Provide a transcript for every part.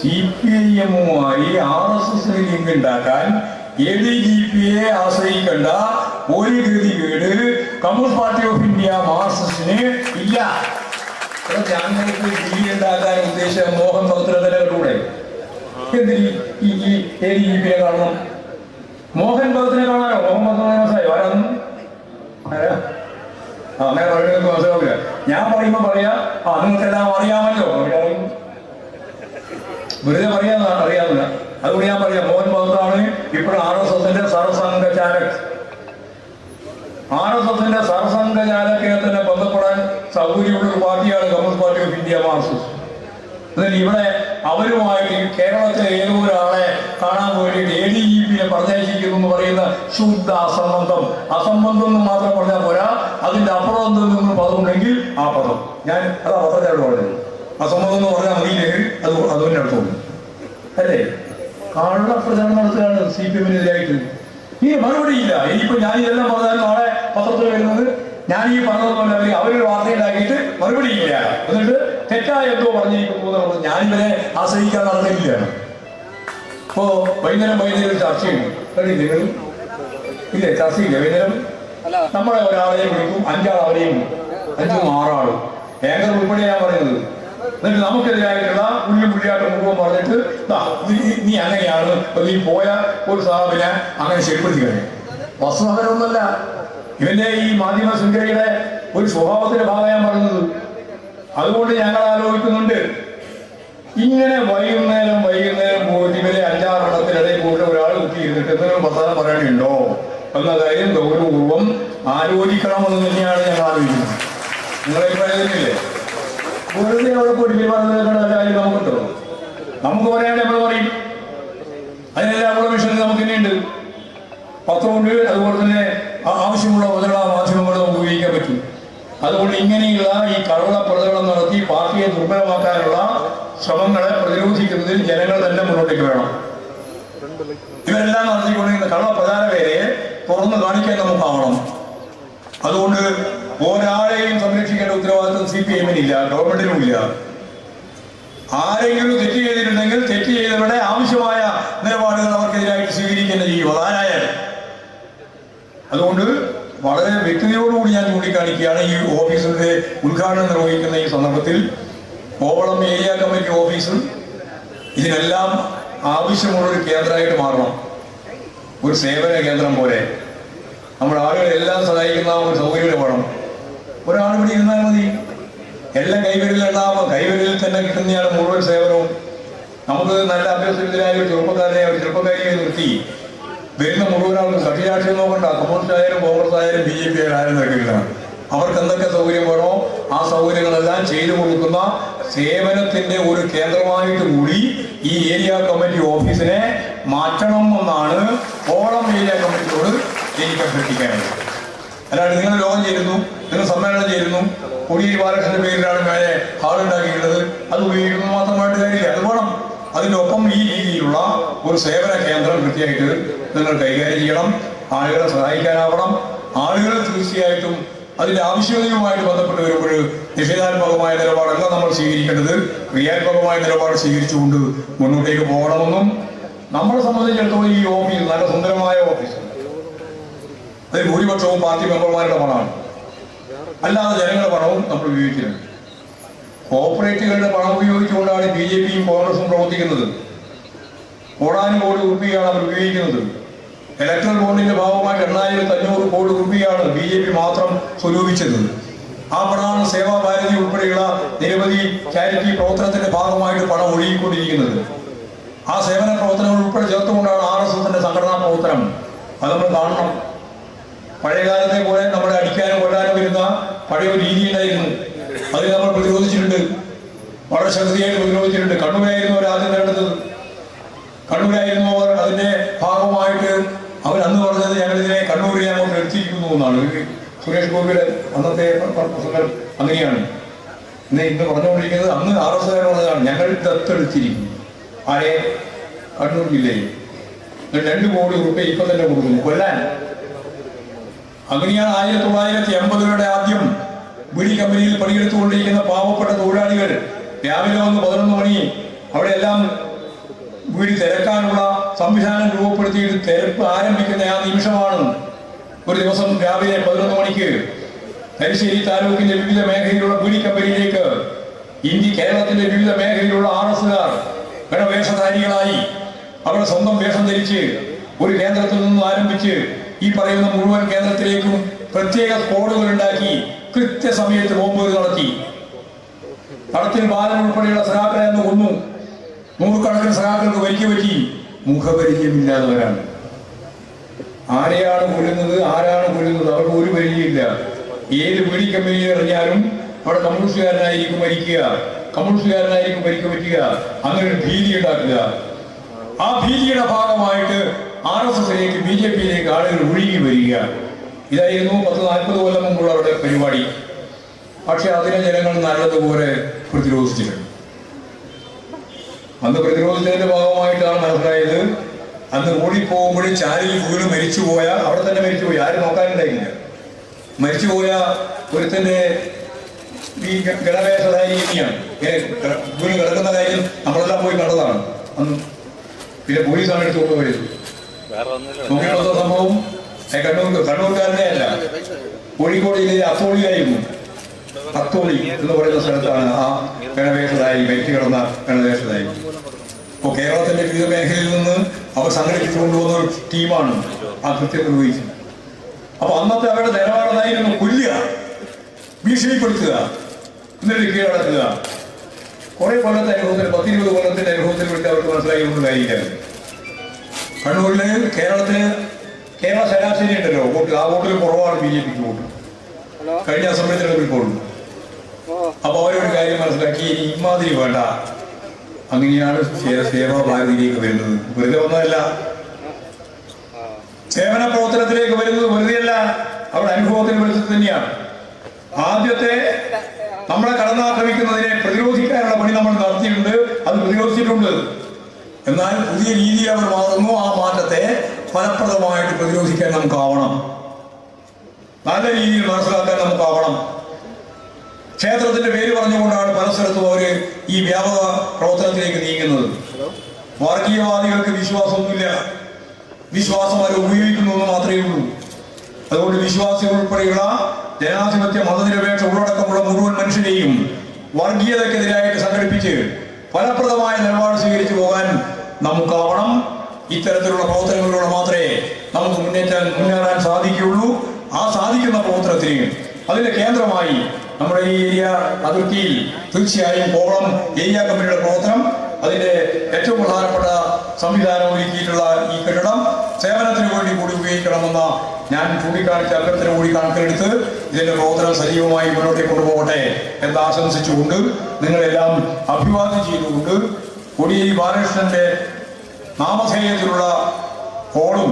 C P I എമ്മുമായി R S എസിന് link ഉണ്ടാക്കാൻ എ ഡി ജി പിയെ ആശ്രയിക്കേണ്ട ഒരു ഗതികേട് കമ്മ്യൂണിസ്റ്റ് പാർട്ടി ഓഫ് ഇന്ത്യ മാർസിന് ഇല്ല. ഞങ്ങൾക്ക് ഡി ഉണ്ടാക്കാൻ ഉദ്ദേശിച്ച മോഹൻ ഭഗവത്തിലൂടെ എന്തിന് ഈ എ ഡി കാണണം? മോഹൻ ഭഗത്തിനെ കാണാനോ? മോഹൻ ആരാ? ആ അങ്ങനെ പറയുന്നത് മനസ്സിലാവില്ല. ഞാൻ പറയുമ്പോ പറയാ ആ നിങ്ങൾക്കെല്ലാം അറിയാമല്ലോ. അറിയാം. വെറുതെ പറയാൻ അറിയാവുന്ന അതുകൊണ്ട് ഞാൻ പറയാം മോഹൻ ബഹുത്താണ് ഇപ്പോൾ ആർ എസ് എസിന്റെ സർസംഘ ചാലക് ആർ എസ് എസിന്റെ സർസംഘ ചാലകത്തിന് ബന്ധപ്പെടാൻ സൗകര്യമുള്ള ഒരു പാർട്ടിയാണ് Communist Party of India Marxist എന്നാൽ ഇവിടെ അവരുമായിട്ട് കേരളത്തിലെ ഏതോ ഒരാളെ കാണാൻ വേണ്ടിയിട്ട് എ ഡി ജി പിയെ പറഞ്ഞയച്ചിരിക്കുന്നു എന്ന് പറയുന്ന ശുദ്ധ അസംബന്ധം. അസംബന്ധം എന്ന് മാത്രം പറഞ്ഞാൽ പോരാ അതിന്റെ അപ്പുറം എന്തെങ്കിലും പദമുണ്ടെങ്കിൽ ആ പദം. ഞാൻ അത് പത്രത്തിലോട് പറഞ്ഞത് അസംബന്ധം എന്ന് പറഞ്ഞാൽ അറിയില്ലെങ്കിൽ അത് അതുപോലെ അടുത്തോളൂ അല്ലേ? കള്ള പ്രചരണം നടത്തുകയാണ് സി പി എമ്മിനെതിരായിട്ട്. ഇനി മറുപടിയില്ല ഇനിയിപ്പോ ഞാൻ ഇതെല്ലാം പറഞ്ഞാൽ നാളെ പത്രത്തിൽ വരുന്നത് ഞാൻ ഈ പറഞ്ഞതുപോലെ അവർ അവരൊരു വാർത്തയുണ്ടാക്കിയിട്ട് മറുപടിയില്ല എന്നിട്ട് തെറ്റായ എന്തോ പറഞ്ഞിരിക്കുന്നു എന്നുള്ളത് ഞാനിവരെ ആശ്രയിക്കാൻ നടന്നില്ല ഇപ്പോ വൈകുന്നേരം വൈകുന്നേരം ചർച്ചയുണ്ട്. നിങ്ങൾ? ഇല്ലേ? ചർച്ചയില്ല? വൈകുന്നേരം നമ്മളെ ഒരാളെ വിളിക്കും അഞ്ചാൾ അവരെയും അഞ്ചും ആറാളും. ഏങ്കർ ഉൾപ്പെടെ ഞാൻ പറയുന്നത്. എന്നിട്ട് നമുക്കെതിരായിട്ടുള്ള പുള്ളിയും പുള്ളിയായിട്ട് മുഴുവൻ പറഞ്ഞിട്ട് നീ- അങ്ങനെയാണ്. നീ പോയ ഒരു സാഹബിനെ അങ്ങനെ ശരിപ്പെടുത്തി കഴിഞ്ഞു. വസ്തുതരൊന്നല്ല ഇവന്റെ ഈ മാധ്യമ ശൃംഖലയുടെ ഒരു സ്വഭാവത്തിന്റെ ഭാഗം ഞാൻ പറയുന്നത് അതുകൊണ്ട് ഞങ്ങൾ ആലോചിക്കുന്നുണ്ട്. ഇങ്ങനെ വൈകുന്നേരം വൈകുന്നേരം പോയിട്ട് ഇവരെ അഞ്ചാറെണ്ണത്തിനിടയിൽ പോയിട്ട് ഒരാൾ കുത്തിയിരുന്നിട്ട് എന്തെങ്കിലും പ്രസാദം പറയാനുണ്ടോ എന്ന കാര്യം ഗൗരവപൂർവം ആലോചിക്കണമെന്ന് തന്നെയാണ് ഞങ്ങൾ ആലോചിക്കുന്നത്. നിങ്ങളെ പറയുന്നില്ലേ വെറുതെ അവിടെ പെരുമാറുന്ന കാര്യം നമുക്കുണ്ടോ? നമുക്ക് പറയാണ്ട് നമ്മൾ പറയും? അതിനെല്ലാം കൂടെ മിഷൻ നമുക്ക് ഇനിയുണ്ട്. പത്രമുണ്ട് അതുപോലെ തന്നെ ആവശ്യമുള്ള മുതലുള്ള മാധ്യമങ്ങൾ നമുക്ക് ഉപയോഗിക്കാൻ പറ്റും. അതുകൊണ്ട് ഇങ്ങനെയുള്ള ഈ കള്ള പ്രചരണം നടത്തി പാർട്ടിയെ ദുർബലമാക്കാനുള്ള ശ്രമങ്ങളെ പ്രതിരോധിക്കുന്നതിൽ ജനങ്ങൾ തന്നെ മുന്നോട്ടേക്ക് വേണം. ഇവരെല്ലാം നടത്തിക്കൊണ്ടിരിക്കുന്ന കള്ള പ്രചാര പേരെ തുറന്നു കാണിക്കാൻ നമുക്കാവണം അതുകൊണ്ട് ഒരാളെയും സംരക്ഷിക്കേണ്ട ഉത്തരവാദിത്വം സി പി എമ്മിനില്ല ഗവൺമെന്റിനും ഇല്ല ആരെങ്കിലും തെറ്റ് ചെയ്തിട്ടുണ്ടെങ്കിൽ തെറ്റ് ചെയ്തവരുടെ ആവശ്യമായ നിലപാടുകൾ അവർക്കെതിരായിട്ട് സ്വീകരിക്കേണ്ട ചെയ്യും അതാരായാലും. അതുകൊണ്ട് വളരെ വ്യക്തതയോടുകൂടി ഞാൻ ചൂണ്ടിക്കാണിക്കുകയാണ് ഈ ഓഫീസിന്റെ ഉദ്ഘാടനം നിർവഹിക്കുന്ന ഈ സന്ദർഭത്തിൽ. കോവളം ഏരിയ കമ്മിറ്റി ഓഫീസ് ഇതിനെല്ലാം ആവശ്യമുള്ള ഒരു കേന്ദ്രമായിട്ട് മാറണം. ഒരു സേവന കേന്ദ്രം പോലെ. നമ്മുടെ ആളുകളെല്ലാം സഹായിക്കുന്ന ഒരു സൗകര്യം വേണം. ഒരാൾ ഇവിടെ ഇരുന്നാൽ മതി. എല്ലാം കൈവരിൽ ഉണ്ടാവുമ്പോൾ കൈവരിൽ തന്നെ കിട്ടുന്നതാണ് മുഴുവൻ സേവനവും നമുക്ക് നല്ല അഭ്യസനത്തിനായ ഒരു ചെറുപ്പക്കാരനെ ഒരു ചെറുപ്പക്കാരിയെ നിർത്തി. വരുന്ന മുഴുവൻ ആൾക്കും കക്ഷി രാഷ്ട്രീയം നോക്കണ്ട. കമ്മ്യൂണിസ്റ്റ് ആയാലും കോൺഗ്രസ് ആയാലും ബി ജെ പി ആയാലും തിരക്കില്ലാണ് അവർക്ക് എന്തൊക്കെ സൗകര്യം വേണോ ആ സൗകര്യങ്ങളെല്ലാം ചെയ്തു കൊടുക്കുന്ന സേവനത്തിന്റെ ഒരു കേന്ദ്രമായിട്ട് കൂടി ഈ ഏരിയ കമ്മിറ്റി ഓഫീസിനെ മാറ്റണം എന്നാണ് ഓളം ഏരിയ കമ്മിറ്റിയോട് എനിക്ക് അഭ്യർത്ഥിക്കാനുള്ളത്. അല്ലാണ്ട് നിങ്ങൾ യോഗം ചെയ്യുന്നു നിങ്ങൾ സമ്മേളനം ചെയ്യുന്നു കൊടിയേരി ബാലകൃഷ്ണന്റെ പേരിലാണ് മേലെ ഹാൾ ഉണ്ടാക്കിയിട്ടുള്ളത്. അത് ഉപയോഗിക്കുന്നത് മാത്രമായിട്ട് കാര്യമില്ല. അത് വേണം. അതിനൊപ്പം ഈ രീതിയിലുള്ള ഒരു സേവന കേന്ദ്രം കൃത്യമായിട്ട് നിങ്ങൾ കൈകാര്യം ചെയ്യണം. ആളുകളെ സഹായിക്കാനാവണം. ആളുകൾ തീർച്ചയായിട്ടും അതിന്റെ ആവശ്യകതയുമായിട്ട് ബന്ധപ്പെട്ട് വരുമ്പോൾ നിഷേധാത്മകമായ നിലപാടല്ല നമ്മൾ സ്വീകരിക്കേണ്ടത് ക്രിയാത്മകമായ നിലപാട് സ്വീകരിച്ചുകൊണ്ട് മുന്നോട്ടേക്ക് പോകണമെന്നും നമ്മളെ സംബന്ധിച്ചിടത്തോളം ഈ ഓഫീസ് നല്ല സുന്ദരമായ ഓഫീസ് അതിൽ ഭൂരിപക്ഷവും പാർട്ടി മെമ്പർമാരുടെ പണമാണ്. അല്ലാതെ ജനങ്ങളുടെ പണവും നമ്മൾ ഉപയോഗിക്കുന്നുണ്ട് കോർപ്പറേറ്റുകളുടെ പണം ഉപയോഗിച്ചുകൊണ്ടാണ് ബി ജെ പിയും കോൺഗ്രസും പ്രവർത്തിക്കുന്നത്. കോടാനുകോടി രൂപയാണ് അവർ ഉപയോഗിക്കുന്നത്. ഇലക്ട്രൽ ബോണ്ടിന്റെ ഭാഗമായി എണ്ണായിരത്തി അഞ്ഞൂറ് കോടി രൂപയാണ് ബി ജെ പി മാത്രം സ്വരൂപിച്ചത്. ആ പണമാണ് സേവാഭാരതി ഉൾപ്പെടെയുള്ള നിരവധി ചാരിറ്റി പ്രവർത്തനത്തിന്റെ ഭാഗമായിട്ട് പണം ഒഴുകിക്കൊണ്ടിരിക്കുന്നത്. ആ സേവന പ്രവർത്തനങ്ങൾ ഉൾപ്പെടെ ചേർത്തുകൊണ്ടാണ് ആർ എസ് എസിന്റെ സംഘടനാ പ്രവർത്തനം. അത് നമ്മൾ കാണണം. പഴയ കാലത്തെ പോലെ നമ്മളെ അടിക്കാനും കൊല്ലാനും വരുന്ന പഴയ രീതി ഉണ്ടായിരുന്നു. അത് നമ്മൾ പ്രതിരോധിച്ചിട്ടുണ്ട്. വളരെ ശക്തിയായിട്ട് പ്രതിരോധിച്ചിട്ടുണ്ട്. കണ്ണൂരായിരുന്നു അവർ ആദ്യം നേടുന്നത് കണ്ണൂരായിരുന്നു അവർ അതിന്റെ ഭാഗമായിട്ട് അവർ അന്ന് പറഞ്ഞത് ഞങ്ങളിതിനെ കണ്ണൂരിനെ അങ്ങോട്ട് എടുത്തിരിക്കുന്നു എന്നാണ്. സുരേഷ് ഗോപിയുടെ അന്നത്തെ പ്ര- പ്രസംഗം അങ്ങനെയാണ്. ഇന്ന് ഇന്ന് പറഞ്ഞുകൊണ്ടിരിക്കുന്നത് അന്ന് ആർ എസ് പറഞ്ഞതാണ് ഞങ്ങൾ ദത്തെടുത്തിരിക്കുന്നു. ആരെ? കണ്ണൂർ ജില്ലയിൽ. രണ്ട് കോടി റുപ്യ ഇപ്പൊ തന്നെ കൊടുക്കുന്നു. കൊല്ലാൻ. അങ്ങനെയാണ് ആയിരത്തി തൊള്ളായിരത്തി എൺപതുകളുടെ ആദ്യം ബിഡി കമ്പനിയിൽ പണിയെടുത്തുകൊണ്ടിരിക്കുന്ന പാവപ്പെട്ട തൊഴിലാളികൾ രാവിലെ വന്ന് പതിനൊന്ന് മണി അവിടെ എല്ലാം വീട് തിരക്കാനുള്ള സംവിധാനം രൂപപ്പെടുത്തിയിട്ട് തിരക്ക് ആരംഭിക്കുന്ന ആ നിമിഷമാണ് ഒരു ദിവസം രാവിലെ പതിനൊന്ന് മണിക്ക് തലശ്ശേരി താലൂക്കിന്റെ വിവിധ മേഖലയിലുള്ള ബീഡി കമ്പനിയിലേക്ക് ഇന്ത്യ കേരളത്തിന്റെ വിവിധ മേഖലയിലുള്ള ആർ എസുകാർ ഗണവേഷധാരികളായി അവരുടെ സ്വന്തം വേഷം ധരിച്ച് ഒരു കേന്ദ്രത്തിൽ നിന്നും ആരംഭിച്ച് ഈ പറയുന്ന മുഴുവൻ കേന്ദ്രത്തിലേക്കും പ്രത്യേക സ്കോഡുകൾ ഉണ്ടാക്കി കൃത്യസമയത്ത് ബോംബുകൾ നടത്തി. തടത്തിൽ ബാലൻ ഉൾപ്പെടെയുള്ള സഖാക്കളെ അന്ന് കൊന്നു. നൂറുകണക്കിന് സഖാക്കൾക്ക് വരിക്ക് പറ്റി. മുഖപരിചയമില്ലാത്തവരാണ് ആരെയാണ് കൊല്ലുന്നത്? ആരാണ് കൊല്ലുന്നത്? അവർക്ക് ഒരു പരിചയമില്ല. ഏത് പിടി കമ്പനി എറിഞ്ഞാലും അവിടെ കമ്മ്യൂണിസ്റ്റുകാരനായിരിക്കും മരിക്കുക. കമ്മ്യൂണിസ്റ്റുകാരനായിരിക്കും പരിക്ക് പറ്റുക. അങ്ങനെ ഒരു ഭീതി ഉണ്ടാക്കുക. ആ ഭീതിയുടെ ഭാഗമായിട്ട് ആർ എസ് എസിലേക്ക് ബി ജെ പിയിലേക്ക് ആളുകൾ ഒഴുകി വരിക. ഇതായിരുന്നു പത്ത് നാൽപ്പത് കൊല്ലം മുമ്പുള്ള അവരുടെ പരിപാടി. പക്ഷെ അതിനെ ജനങ്ങൾ നല്ലതുപോലെ പ്രതിരോധിച്ചിട്ടുണ്ട് അന്ന് പ്രതിരോധിച്ചതിന്റെ ഭാഗമായിട്ടാണ് മനസ്സിലായത്. അന്ന് ഓടിപ്പോകുമ്പോഴും ചാലിൽ വീണ് മരിച്ചുപോയ അവിടെ തന്നെ മരിച്ചുപോയി ആരും നോക്കാനുണ്ടായില്ല. മരിച്ചുപോയ ഒരുത്തന്റെ ഈ ഗണവേഷധാരി ഇനിയാണ്. വീണ് കിടക്കുന്ന കാര്യം നമ്മളെല്ലാം പോയി കണ്ടതാണ്. അന്ന് പിന്നെ പോലീസാണ് എടുത്തു കൊണ്ടുപോയത് നോക്കിയിട്ടുള്ള സംഭവം കണ്ണൂർ കണ്ണൂർക്കാരനെ അല്ല. കോഴിക്കോട് ജില്ലയിലെ അത്തോളിയായിരുന്നു അത്തോളി എന്ന് പറയുന്ന സ്ഥലത്താണ് ആ ഗണവേഷതായി മരിച്ചു കിടന്ന ഗണവേഷതായി ഇപ്പോൾ കേരളത്തിന്റെ വിവിധ മേഖലയിൽ നിന്ന് അവർ സംഘടിപ്പിച്ചു കൊണ്ടുവന്ന ഒരു ടീമാണ് ആ കൃത്യം നിർവഹിച്ചത്. അപ്പൊ അന്നത്തെ അവരുടെ നിലപാടായിരുന്നു കൊല്ലുക ഭീഷണിപ്പെടുത്തുക എന്നിട്ട് കീഴടക്കുക. കുറെ കൊല്ലത്തെ അനുഭവത്തിന് പത്തിരുപത് കൊല്ലത്തിന്റെ അനുഭവത്തിൽ വേണ്ടി അവർക്ക് മനസ്സിലായി കൊണ്ടുണ്ടായിരിക്കാറ് കണ്ണൂരിൽ കേരളത്തിലെ കേരള ശരാശരി ഉണ്ടല്ലോ. വോട്ട് ആ വോട്ടിൽ കുറവാണ് ബി ജെ പിക്ക് വോട്ട്. കഴിഞ്ഞ അസംബ്ലി തെരഞ്ഞെടുപ്പിൽ പോലും അപ്പൊ അവരൊരു കാര്യം മനസ്സിലാക്കി ഇനി ഇമാതിരി വേണ്ട. അങ്ങനെയാണ് സേവാ ഭാരതിയിലേക്ക് വരുന്നത്. വെറുതെ ഒന്നല്ല സേവന പ്രവർത്തനത്തിലേക്ക് വരുന്നത് വെറുതെയല്ല. അവരുടെ അനുഭവത്തിന് വെളിച്ചത്തിൽ തന്നെയാണ്. ആദ്യത്തെ നമ്മളെ കടന്നാക്രമിക്കുന്നതിനെ പ്രതിരോധിക്കാനുള്ള പണി നമ്മൾ നടത്തിയിട്ടുണ്ട്. അത് പ്രതിരോധിച്ചിട്ടുണ്ട്. എന്നാൽ പുതിയ രീതി അവർ മാറുന്നു. ആ മാറ്റത്തെ ഫലപ്രദമായിട്ട് പ്രതിരോധിക്കാൻ നമുക്കാവണം. നല്ല രീതിയിൽ മനസ്സിലാക്കാൻ നമുക്കാവണം. ക്ഷേത്രത്തിന്റെ പേര് പറഞ്ഞുകൊണ്ടാണ് പല സ്ഥലത്തും അവർ ഈ വ്യാപക പ്രവർത്തനത്തിലേക്ക് നീങ്ങുന്നത്. വർഗീയവാദികൾക്ക് വിശ്വാസമൊന്നുമില്ല. വിശ്വാസം അവർ ഉപയോഗിക്കുന്നു എന്ന് മാത്രമേ ഉള്ളൂ. അതുകൊണ്ട് വിശ്വാസികൾ ഉൾപ്പെടെയുള്ള ജനാധിപത്യ മതനിരപേക്ഷ ഉള്ളടക്കമുള്ള മുഴുവൻ മനുഷ്യരെയും വർഗീയതക്കെതിരായിട്ട് സംഘടിപ്പിച്ച് ഫലപ്രദമായ നിലപാട് സ്വീകരിച്ചു പോകാൻ നമുക്കാവണം. ഇത്തരത്തിലുള്ള പ്രവർത്തനങ്ങളിലൂടെ മാത്രമേ നമുക്ക് മുന്നേറ്റാൻ മുന്നേറാൻ സാധിക്കുകയുള്ളൂ. ആ സാധിക്കുന്ന പ്രവർത്തനത്തിന് അതിന്റെ കേന്ദ്രമായി നമ്മുടെ ഈ ഏരിയ അതിർത്തിയിൽ തീർച്ചയായും കോവളം ഏരിയ കമ്പനിയുടെ പ്രവർത്തനം അതിന്റെ ഏറ്റവും പ്രധാനപ്പെട്ട സംവിധാനം ഒരുക്കിയിട്ടുള്ള ഈ കെട്ടിടം സേവനത്തിന് വേണ്ടി കൂടി ഉപയോഗിക്കണമെന്ന ഞാൻ ചൂണ്ടിക്കാണിച്ച അഭ്യർത്ഥന കൂടി കണക്കിലെടുത്ത് ഇതിന്റെ പ്രവർത്തനം സജീവമായി മുന്നോട്ടേക്ക് കൊണ്ടുപോകട്ടെ എന്ന് ആശംസിച്ചുകൊണ്ട് നിങ്ങളെല്ലാം അഭിവാദ്യം ചെയ്തുകൊണ്ട് കോടിയേരി ബാലകൃഷ്ണന്റെ നാമധേയത്തിലുള്ള കോളും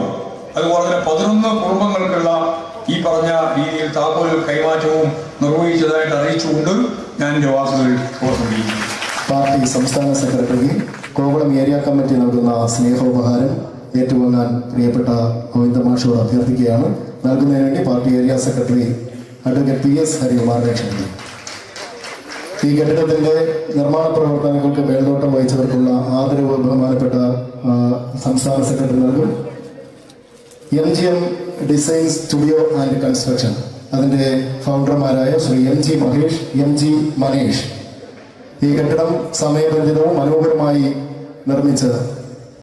അതുപോലെ തന്നെ പതിനൊന്ന് കുടുംബങ്ങൾക്കുള്ള ഈ പറഞ്ഞ രീതിയിൽ താക്കോൽ കൈമാറ്റവും നിർവഹിച്ചതായിട്ട് അറിയിച്ചുകൊണ്ട് ഞാൻ വാക്കുകൾ ഓർമ്മിപ്പിക്കുന്നു പാർട്ടി സംസ്ഥാന സെക്രട്ടറി കോവളം ഏരിയ കമ്മിറ്റി നൽകുന്ന സ്നേഹോപഹാരം ഏറ്റുവാങ്ങാൻ പ്രിയപ്പെട്ട ഗോവിന്ദ മാഷോട് അഭ്യർത്ഥിക്കുകയാണ്. നൽകുന്നതിന് വേണ്ടി party area secretary advocate P S ഹരികുമാറിനെ ക്ഷണിക്കുന്നു. ഈ കെട്ടിടത്തിന്റെ നിർമ്മാണ പ്രവർത്തനങ്ങൾക്ക് മേൽനോട്ടം വഹിച്ചവർക്കുള്ള ആദരവ് ബഹുമാനപ്പെട്ട സംസ്ഥാന സെക്രട്ടറി നൽകും. M G M design studio and construction. അതിന്റെ ഫൗണ്ടർമാരായ Shri M G Mahesh M G Manesh. ഈ കെട്ടിടം സമയബന്ധിതവും മനോഹരമായി നിർമ്മിച്ച്